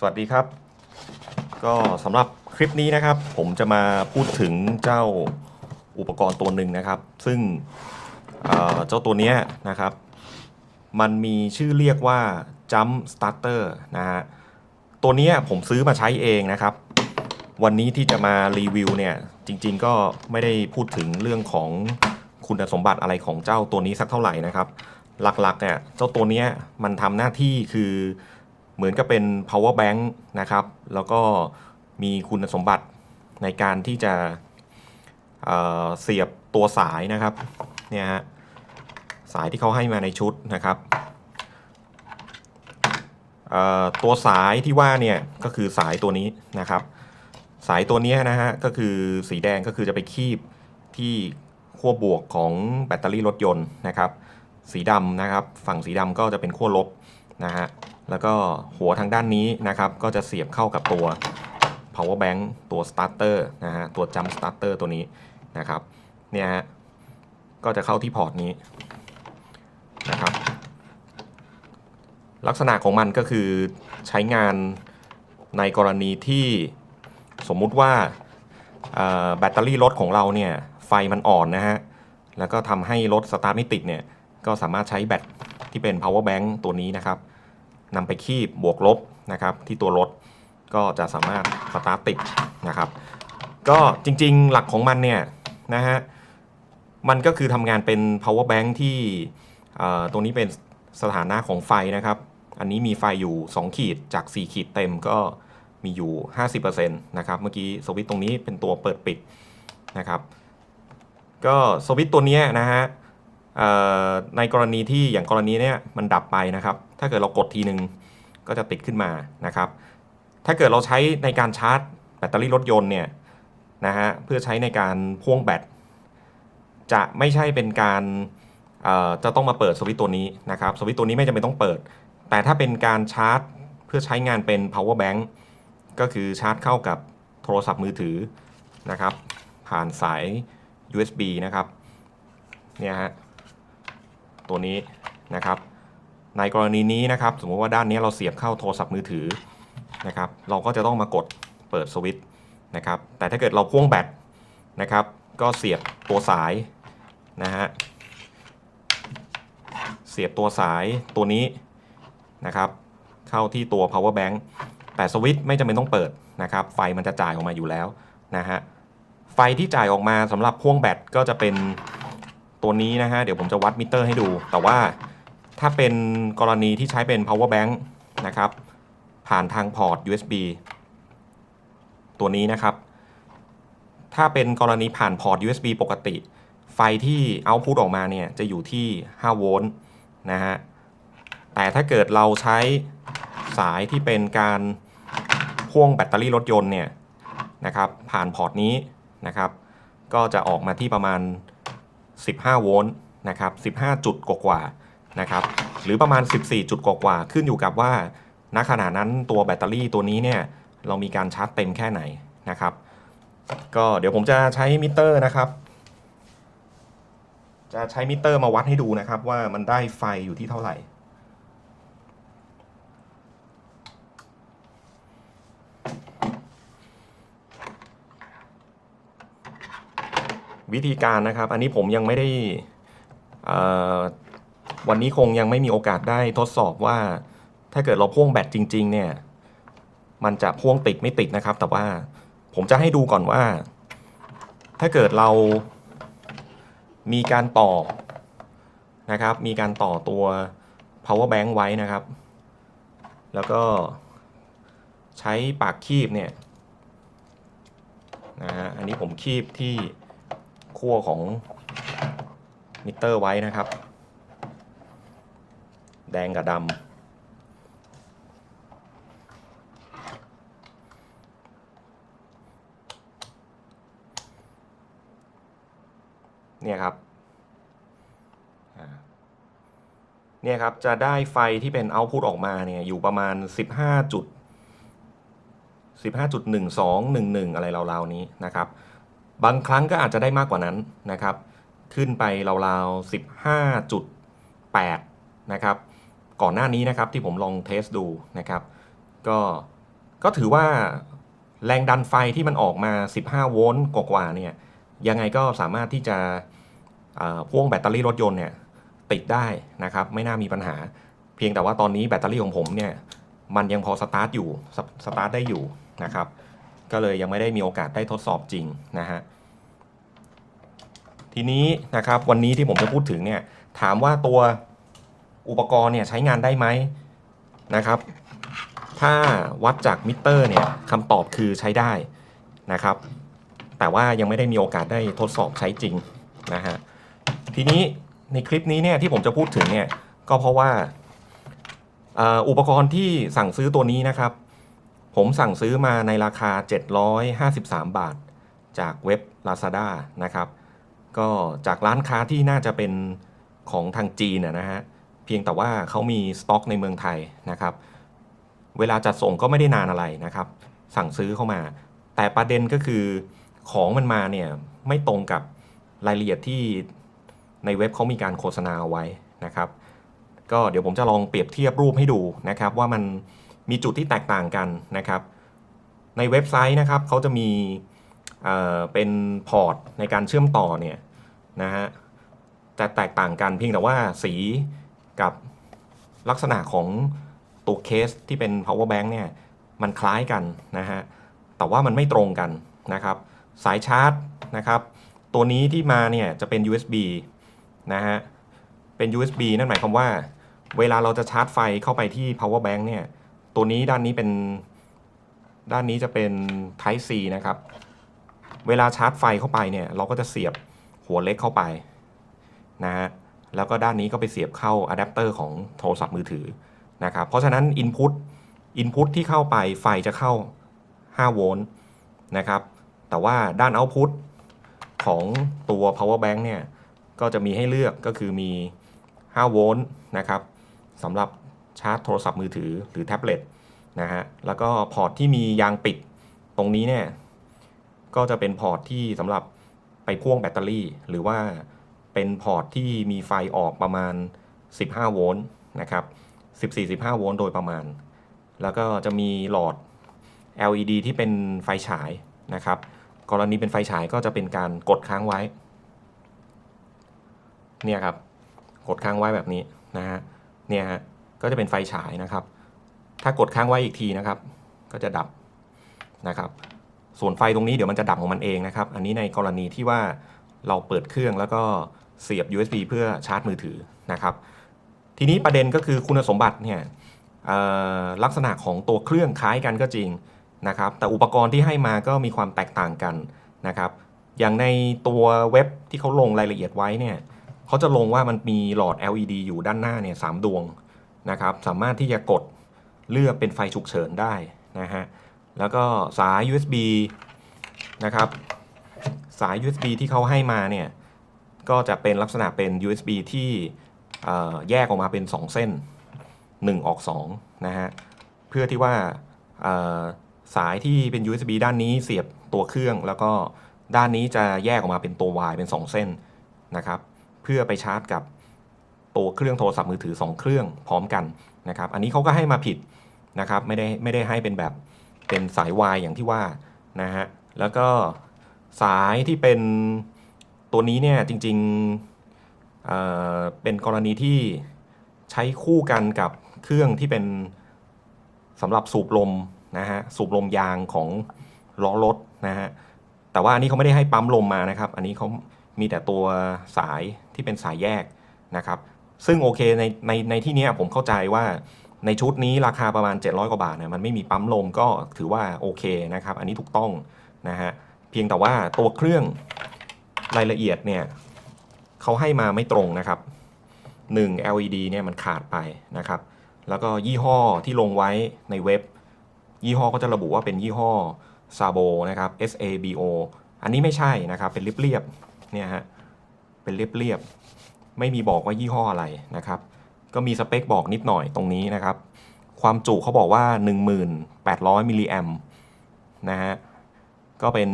สวัสดีครับ ก็สำหรับคลิปนี้นะครับ ผมจะมาพูดถึงเจ้าอุปกรณ์ตัวหนึ่งนะครับ ซึ่งเเจ้าตัวนี้นะครับ มันมีชื่อเรียกว่า Jump Starter นะฮะตัวนี้ผมซื้อมาใช้เองนะครับ วันนี้ที่จะมารีวิวเนี่ย จริงๆก็ไม่ได้พูดถึงเรื่องของคุณสมบัติอะไรของเจ้าตัวนี้สักเท่าไหร่นะครับ หลักๆเนี่ยเจ้าตัวนี้มันทำหน้าที่คือ เหมือนกับเป็น power bank นะครับ แล้วก็มีคุณสมบัติในการที่จะเเสียบตัวสายนะครับ เนี่ยฮะ สายที่เขาให้มาในชุดนะครับ ตัวสายที่ว่าเนี่ยก็คือสายตัวนี้นะครับ สายตัวนี้นะฮะก็คือสีแดงก็คือจะไปคีบที่ขั้วบวกของแบตเตอรี่รถยนต์นะครับ สีดำนะครับ ฝั่งสีดำก็จะเป็นขั้วลบ นะฮะแล้วก็หัวทางด้านนี้นะครับก็จะเสียบเข้ากับตัว power bank ตัว starter นะฮะตัว jump starter ตัวนี้นะครับเนี่ยฮะก็จะเข้าที่พอร์ตนี้นะครับลักษณะของมันก็คือใช้งานในกรณีที่สมมุติว่าแบตเตอรี่รถของเราเนี่ยไฟมันอ่อนนะฮะแล้วก็ทำให้รถสตาร์ทไม่ติดเนี่ยก็สามารถใช้แบต ที่เป็น power bank ตัวนี้นะครับนำไปคีบบวกลบนะครับที่ตัวรถก็จะสามารถสตาร์ทติดนะครับก็จริงๆหลักของมันเนี่ยนะฮะมันก็คือทำงานเป็น power bank ที่อ่อตัวนี้เป็นสถานะของไฟนะครับ อันนี้มีไฟอยู่ 2 ขีดจาก 4 ขีดเต็มก็มีอยู่ 50%นะครับเมื่อกี้สวิตช์ตรงนี้เป็นตัวเปิดปิดนะครับก็สวิตช์ตัวนี้นะฮะ ในกรณีที่อย่างกรณีเนี้ยมันดับไปนะครับ ถ้าเกิดเรากดทีหนึ่งก็จะติดขึ้นมานะครับ ถ้าเกิดเราใช้ในการชาร์จแบตเตอรี่รถยนต์เนี่ยนะฮะเพื่อใช้ในการพ่วงแบตจะไม่ใช่เป็นการจะต้องมาเปิดสวิตช์ตัวนี้นะครับสวิตช์ตัวนี้ไม่จำเป็นต้องเปิด แต่ถ้าเป็นการชาร์จเพื่อใช้งานเป็น power bank ก็คือชาร์จเข้ากับโทรศัพท์มือถือนะครับ ผ่านสาย USB นะครับเนี่ยฮะ ตัวนี้นะครับในกรณีนี้นะครับสมมติว่าด้านนี้เราเสียบเข้าโทรศัพท์มือถือนะครับเราก็จะต้องมากดเปิดสวิตช์นะครับแต่ถ้าเกิดเราพ่วงแบตนะครับก็เสียบตัวสายนะฮะเสียบตัวสายตัวนี้นะครับเข้าที่ตัว power bank แต่สวิตช์ไม่จำเป็นต้องเปิดนะครับไฟมันจะจ่ายออกมาอยู่แล้วนะฮะไฟที่จ่ายออกมาสำหรับพ่วงแบตก็จะเป็น ตัวนี้นะฮะเดี๋ยวผมจะวัดมิเตอร์ให้ดู แต่ว่าถ้าเป็นกรณีที่ใช้เป็น power bank นะครับ ผ่านทางพอร์ต USB ตัวนี้นะครับ ถ้าเป็นกรณีผ่านพอร์ต USB ปกติ ไฟที่เอาพุตออกมาเนี่ย จะอยู่ที่ 5 โวลต์นะฮะ แต่ถ้าเกิดเราใช้สายที่เป็นการพ่วงแบตเตอรี่รถยนต์เนี่ยนะครับ ผ่านพอร์ตนี้นะครับ ก็จะออกมาที่ประมาณ 15 โวลต์นะครับ15 จุดกว่าๆนะครับหรือประมาณ 14 จุดกว่าๆขึ้นอยู่กับว่าณขณะนั้นตัวแบตเตอรี่ตัวนี้เนี่ยเรามีการชาร์จเต็มแค่ไหนนะครับ ก็เดี๋ยวผมจะใช้มิเตอร์นะครับ จะใช้มิเตอร์มาวัดให้ดูนะครับว่ามันได้ไฟอยู่ที่เท่าไหร่ วิธีการนะครับ อันนี้ผมยังไม่ได้วันนี้คงยังไม่มีโอกาสได้ทดสอบว่า ถ้าเกิดเราพ่วงแบตจริง ๆ เนี่ย มันจะพ่วงติดไม่ติดนะครับ แต่ว่าผมจะให้ดูก่อนว่า ถ้าเกิดเรามีการต่อนะครับ มีการต่อตัว power bank ไว้นะครับ แล้วก็ใช้ปากคีบเนี่ยนะฮะอันนี้ผมคีบที่ ขั้วของมิเตอร์ไว้นะครับ แดงกับดำเนี่ยครับ เนี่ยครับ จะได้ไฟที่เป็นเอาพุตออกมาเนี่ยอยู่ประมาณ 15จุด15.1211 อะไรราวๆนี้นะครับ บางครั้งก็อาจจะได้มากกว่านั้นนะครับ ขึ้นไปราวๆ 15.8 นะครับ ก่อนหน้านี้นะครับที่ผมลองเทสดูนะครับ ก็ก็ถือว่าแรงดันไฟที่มันออกมา 15 โวลต์กว่าๆเนี่ยยังไงก็สามารถที่จะพ่วงแบตเตอรี่รถยนต์เนี่ยติดได้นะครับ ไม่น่ามีปัญหา เพียงแต่ว่าตอนนี้แบตเตอรี่ของผมเนี่ยมันยังพอสตาร์ทอยู่สสตาร์ทได้อยู่นะครับ ก็เลยยังไม่ได้มีโอกาสได้ทดสอบจริงนะฮะทีนี้นะครับวันนี้ที่ผมจะพูดถึงเนี่ยถามว่าตัวอุปกรณ์เนี่ยใช้งานได้ไหมนะครับ ถ้าวัดจากมิเตอร์เนี่ยคำตอบคือใช้ได้นะครับ แต่ว่ายังไม่ได้มีโอกาสได้ทดสอบใช้จริงนะฮะทีนี้ในคลิปนี้เนี่ยที่ผมจะพูดถึงเนี่ยก็เพราะว่าอุปกรณ์ที่สั่งซื้อตัวนี้นะครับ ผมสั่งซื้อมาในราคา 753 บาท จากเว็บ Lazada นะครับ ก็จากร้านค้าที่น่าจะเป็นของทางจีนนะฮะ เพียงแต่ว่าเขามีสต็อกในเมืองไทยนะครับ เวลาจัดส่งก็ไม่ได้นานอะไรนะครับ สั่งซื้อเข้ามา แต่ประเด็นก็คือของมันมาเนี่ยไม่ตรงกับรายละเอียดที่ในเว็บเขามีการโฆษณาเอาไว้นะครับ ก็เดี๋ยวผมจะลองเปรียบเทียบรูปให้ดูนะครับว่ามัน มีจุดที่แตกต่างกันนะครับ ในเว็บไซต์นะครับเขาจะมีเเป็นพอร์ตในการเชื่อมต่อเนี่ยนะฮะจะแตกต่างกันเพียงแต่ว่าสีกับลักษณะของตัวเคสที่เป็น power bank เนี่ยมันคล้ายกันนะฮะแต่ว่ามันไม่ตรงกันนะครับ สายชาร์จนะครับตัวนี้ที่มาเนี่ยจะเป็น USB นะฮะเป็น USB นั่นหมายความว่า เวลาเราจะชาร์จไฟเข้าไปที่ power bank เนี่ย ตัวนี้ด้านนี้เป็นด้านนี้จะเป็น Type C นะครับ เวลาชาร์จไฟเข้าไปเนี่ย เราก็จะเสียบหัวเล็กเข้าไปนะฮะแล้วก็ด้านนี้ก็ไปเสียบเข้าอะแดปเตอร์ของโทรศัพท์มือถือนะครับ เพราะฉะนั้น Input Input ที่เข้าไปไฟจะเข้า 5 โวลต์นะครับ แต่ว่าด้าน Output ของตัว power bank เนี่ย ก็จะมีให้เลือกก็คือมี 5 โวลต์นะครับสำหรับ ชาร์จโทรศัพท์มือถือหรือแท็บเล็ตนะฮะแล้วก็พอร์ตที่มียางปิดตรงนี้เนี่ยก็จะเป็นพอร์ตที่สำหรับไปพ่วงแบตเตอรี่ หรือว่าเป็นพอร์ตที่มีไฟออกประมาณ 15 โวลต์นะครับ 14-15 โวลต์โดยประมาณ แล้วก็จะมีหลอด LED ที่เป็นไฟฉายนะครับ กรณีเป็นไฟฉายก็จะเป็นการกดค้างไว้ เนี่ยครับ กดค้างไว้แบบนี้นะฮะ เนี่ยฮะ ก็จะเป็นไฟฉายนะครับ ถ้ากดค้างไว้อีกทีนะครับ ก็จะดับนะครับ ส่วนไฟตรงนี้เดี๋ยวมันจะดับของมันเองนะครับ อันนี้ในกรณีที่ว่าเราเปิดเครื่องแล้วก็เสียบ USB เพื่อชาร์จมือถือนะครับ ทีนี้ประเด็นก็คือคุณสมบัติเนี่ยลักษณะของตัวเครื่องคล้ายกันก็จริงนะครับ แต่อุปกรณ์ที่ให้มาก็มีความแตกต่างกันนะครับ อย่างในตัวเว็บที่เขาลงรายละเอียดไว้เนี่ยเขาจะลงว่ามันมีหลอด LED อยู่ด้านหน้าเนี่ยสามดวง นะครับสามารถที่จะกดเลือกเป็นไฟฉุกเฉินได้นะฮะแล้วก็สาย USB นะครับสาย USB ที่เขาให้มาเนี่ยก็จะเป็นลักษณะเป็น USB ที่แยกออกมาเป็น 2 เส้น 1 ออก2นะฮะเพื่อที่ว่าสายที่เป็น USB ด้านนี้เสียบตัวเครื่อง แล้วก็ด้านนี้จะแยกออกมาเป็นตัว Y เป็น 2 เส้นนะครับ เพื่อไปชาร์จกับ ตัวเครื่องโทรศัพท์มือถือ 2 เครื่องพร้อมกันนะครับอันนี้เขาก็ให้มาผิดนะครับไม่ได้ไม่ได้ให้เป็นแบบเป็นสาย Y อย่างที่ว่านะฮะแล้วก็สายที่เป็นตัวนี้เนี่ยจริงๆเอ่อเป็นกรณีที่ใช้คู่กันกับเครื่องที่เป็นสำหรับสูบลมนะฮะสูบลมยางของล้อรถนะฮะแต่ว่าอันนี้เขาไม่ได้ให้ปั๊มลมมานะครับ อันนี้เขามีแต่ตัวสายที่เป็นสายแยกนะครับ ซึ่งโอเคในในในที่นี้ผมเข้าใจว่าในชุดนี้ราคาประมาณ 700 กว่าบาทเนี่ยมันไม่มีปั๊มลมก็ถือว่าโอเคนะครับ อันนี้ถูกต้องนะฮะเพียงแต่ว่าตัวเครื่องรายละเอียดเนี่ยเขาให้มาไม่ตรงนะครับ 1 LED เนี่ยมันขาดไปนะครับ แล้วก็ยี่ห้อที่ลงไว้ในเว็บ ยี่ห้อก็จะระบุว่าเป็นยี่ห้อซาโบนะครับ S A B O อันนี้ไม่ใช่นะครับ เป็นเรียบๆเนี่ยฮะเป็นเรียบๆ ไม่มีบอกว่ายี่ห้ออะไรนะครับ ก็มีสเปคบอกนิดหน่อยตรงนี้นะครับ ความจุเขาบอกว่า 1800มิลลิแอมนะฮะ ก็เป็น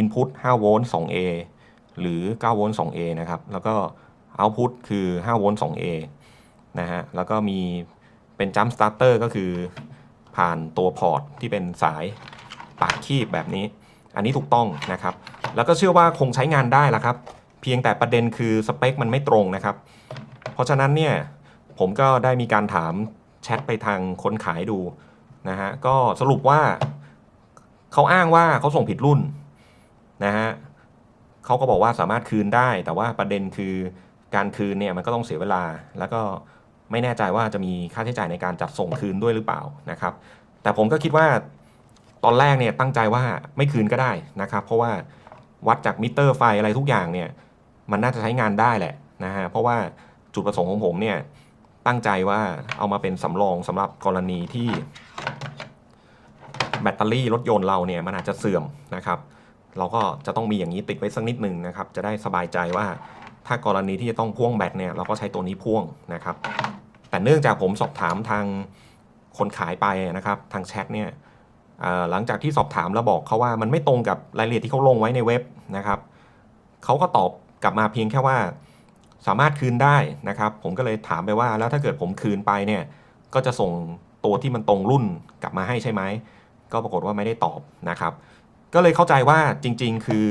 Input 5โวลต์ 2A หรือ9โวลต์ 2A นะครับ แล้วก็ Output คือ5โวลต์ 2A นะฮะ แล้วก็มีเป็น Jump Starter ก็คือผ่านตัวพอร์ตที่เป็นสายปากคีบแบบนี้ อันนี้ถูกต้องนะครับ แล้วก็เชื่อว่าคงใช้งานได้ละครับ เพียงแต่ประเด็นคือสเปคมันไม่ตรงนะครับ เพราะฉะนั้นเนี่ยผมก็ได้มีการถามแชทไปทางคนขายดูนะฮะก็สรุปว่าเขาอ้างว่าเขาส่งผิดรุ่นนะฮะเขาก็บอกว่าสามารถคืนได้ แต่ว่าประเด็นคือการคืนเนี่ยมันก็ต้องเสียเวลา แล้วก็ไม่แน่ใจว่าจะมีค่าใช้จ่ายในการจัดส่งคืนด้วยหรือเปล่านะครับ แต่ผมก็คิดว่าตอนแรกเนี่ยตั้งใจว่าไม่คืนก็ได้นะครับ เพราะว่าวัดจากมิเตอร์ไฟอะไรทุกอย่างเนี่ย มันน่าจะใช้งานได้แหละนะฮะเพราะว่าจุดประสงค์ของผมเนี่ยตั้งใจว่าเอามาเป็นสำรองสำหรับกรณีที่แบตเตอรี่รถยนต์เราเนี่ยมันอาจจะเสื่อมนะครับ เราก็จะต้องมีอย่างนี้ติดไว้สักนิดหนึ่งนะครับ จะได้สบายใจว่าถ้ากรณีที่จะต้องพ่วงแบตเนี่ยเราก็ใช้ตัวนี้พ่วงนะครับ แต่เนื่องจากผมสอบถามทางคนขายไปนะครับทางแชทเนี่ยหลังจากที่สอบถามแล้วบอกเขาว่ามันไม่ตรงกับรายละเอียดที่เขาลงไว้ในเว็บนะครับเขาก็ตอบ กลับมาเพียงแค่ว่าสามารถคืนได้นะครับ ผมก็เลยถามไปว่า แล้วถ้าเกิดผมคืนไปเนี่ยก็จะส่งตัวที่มันตรงรุ่นกลับมาให้ใช่ไหมก็ปรากฏว่าไม่ได้ตอบนะครับ ก็เลยเข้าใจว่าจริง ๆ คือ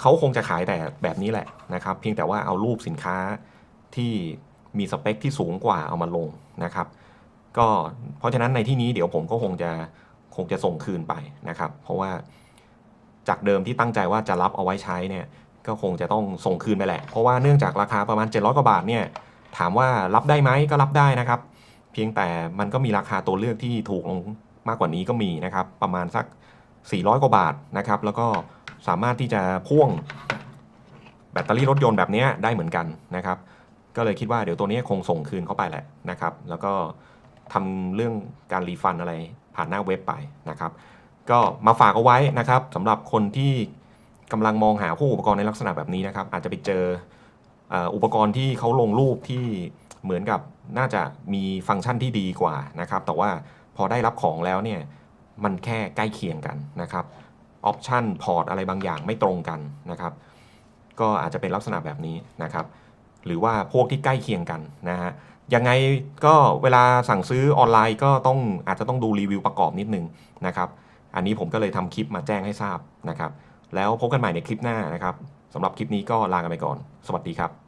เขาคงจะขายแต่แบบนี้แหละนะครับ เพียงแต่ว่าเอารูปสินค้าที่มีสเปคที่สูงกว่าเอามาลงนะครับ ก็เพราะฉะนั้นในที่นี้เดี๋ยวผมก็คงจะคงจะส่งคืนไปนะครับ เพราะว่าจากเดิมที่ตั้งใจว่าจะรับเอาไว้ใช้เนี่ย ก็คงจะต้องส่งคืนไปแหละ เพราะว่าเนื่องจากราคาประมาณ 700 กว่าบาทเนี่ยถามว่ารับได้ไหมก็รับได้นะครับ เพียงแต่มันก็มีราคาตัวเลือกที่ถูกลงมากกว่านี้ก็มีนะครับ ประมาณสัก 400 กว่าบาทนะครับ แล้วก็สามารถที่จะพ่วงแบตเตอรี่รถยนต์แบบนี้ได้เหมือนกันนะครับ ก็เลยคิดว่าเดี๋ยวตัวนี้คงส่งคืนเข้าไปแหละนะครับ แล้วก็ทำเรื่องการรีฟันอะไรผ่านหน้าเว็บไปนะครับ ก็มาฝากเอาไว้นะครับสำหรับคนที่ กำลังมองหาผู้อุปกรณ์ในลักษณะแบบนี้นะครับอาจจะไปเจออุปกรณ์ที่เขาลงรูปที่เหมือนกับน่าจะมีฟังก์ชันที่ดีกว่านะครับแต่ว่าพอได้รับของแล้วเนี่ยมันแค่ใกล้เคียงกันนะครับออปชันพอร์ตอะไรบางอย่างไม่ตรงกันนะครับ ก็อาจจะเป็นลักษณะแบบนี้นะครับ หรือว่าพวกที่ใกล้เคียงกันนะฮะยังไงก็เวลาสั่งซื้อออนไลน์ก็ต้องอาจจะต้องดูรีวิวประกอบนิดนึงนะครับ อันนี้ผมก็เลยทำคลิปมาแจ้งให้ทราบนะครับ แล้วพบกันใหม่ในคลิปหน้านะครับสำหรับคลิปนี้ก็ลากันไปก่อน สวัสดีครับ